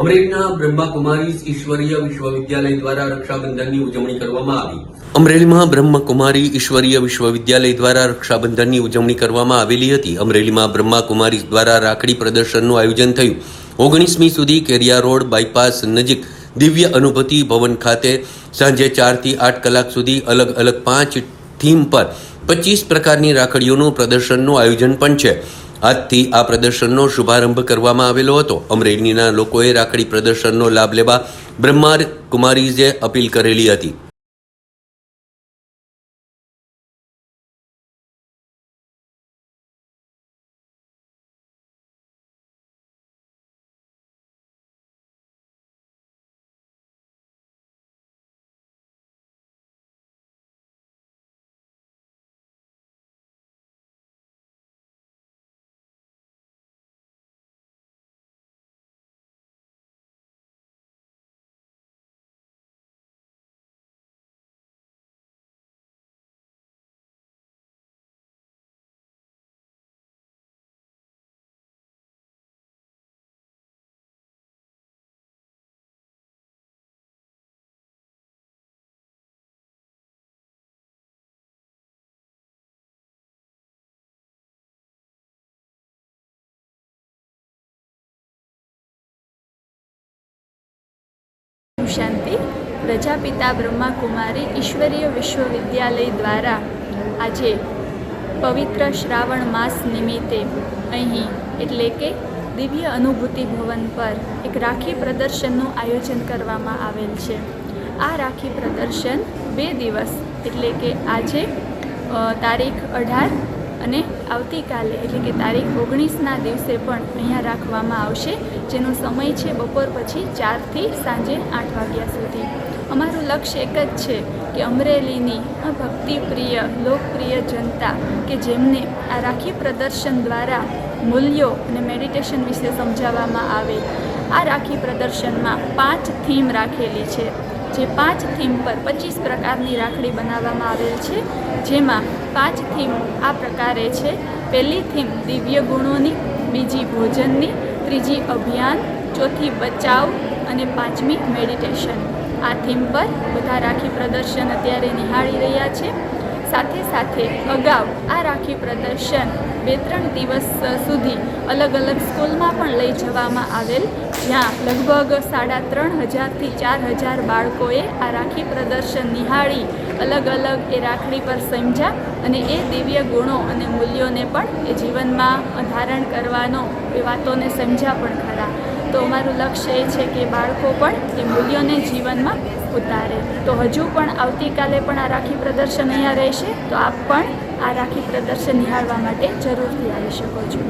અમરેલીના બ્રહ્માકુમારીઝ ઈશ્વરીય વિશ્વવિદ્યાલય દ્વારા રક્ષાબંધનની ઉજવણી કરવામાં આવી. અમરેલીમાં બ્રહ્મકુમારી ઈશ્વરીય વિશ્વવિદ્યાલય દ્વારા રક્ષાબંધનની ઉજવણી કરવામાં આવેલી હતી. અમરેલીમાં બ્રહ્માકુમારી દ્વારા રાખડી પ્રદર્શનનું આયોજન થયું. ઓગણીસમી સુધી કેરિયા રોડ બાયપાસ નજીક દિવ્ય અનુભૂતિ ભવન ખાતે સાંજે ચારથી આઠ કલાક સુધી અલગ અલગ પાંચ થીમ પર પચીસ પ્રકારની રાખડીઓનું પ્રદર્શનનું આયોજન પણ છે. આજથી આ પ્રદર્શનનો શુભારંભ કરવામાં આવેલો હતો. અમરેલીના લોકોએ રાખડી પ્રદર્શનનો લાભ લેવા બ્રહ્મા કુમારીઝે અપીલ કરેલી હતી. શાંતિ. પ્રજાપિતા બ્રહ્માકુમારી ઈશ્વરીય વિશ્વવિદ્યાલય દ્વારા આજે પવિત્ર શ્રાવણ માસ નિમિત્તે અહીં એટલે કે દિવ્ય અનુભૂતિ ભવન પર એક રાખી પ્રદર્શનનું આયોજન કરવામાં આવેલ છે. આ રાખી પ્રદર્શન બે દિવસ એટલે કે આજે તારીખ અઢાર અને આવતીકાલે, એટલે કે તારીખ ઓગણીસના દિવસે પણ અહીંયા રાખવામાં આવશે, જેનો સમય છે બપોર પછી ચારથી સાંજે આઠ વાગ્યા સુધી. અમારું લક્ષ્ય એક જ છે કે અમરેલીની આ ભક્તિપ્રિય લોકપ્રિય જનતા કે જેમને આ રાખી પ્રદર્શન દ્વારા મૂલ્યો અને મેડિટેશન વિશે સમજાવવામાં આવે, આ રાખી પ્રદર્શનમાં પાંચ થીમ રાખેલી છે. જે પાંચ થીમ પર પચીસ પ્રકારની રાખડી બનાવવામાં આવેલ છે, જેમાં પાંચ થીમ આ પ્રકારે છે. પહેલી થીમ દિવ્ય ગુણોની, બીજી ભોજનની, ત્રીજી અભિયાન, ચોથી બચાવ અને પાંચમી મેડિટેશન. આ થીમ પર બધા રાખી પ્રદર્શન અત્યારે નિહાળી રહ્યા છે. સાથે સાથે અગાઉ આ રાખી પ્રદર્શન બે ત્રણ દિવસ સુધી અલગ અલગ સ્કૂલમાં પણ લઈ જવામાં આવેલ. જ્યાં લગભગ સાડા ત્રણ હજારથી ચાર હજાર બાળકોએ આ રાખી પ્રદર્શન નિહાળી અલગ અલગ એ રાખડી પર સમજ્યા અને એ દિવ્ય ગુણો અને મૂલ્યોને પણ એ જીવનમાં ધારણ કરવાનો એ વાતોને સમજ્યા પણ ખરા. તો અમારું લક્ષ્ય એ છે કે બાળકો પણ એ મૂલ્યોને જીવનમાં ઉતારે. તો હજુ પણ આવતીકાલે પણ આ રાખી પ્રદર્શન અહીંયા રહેશે. તો આપ પણ આ રાખી પ્રદર્શન નિહાળવા માટે જરૂરથી આવી શકો છો.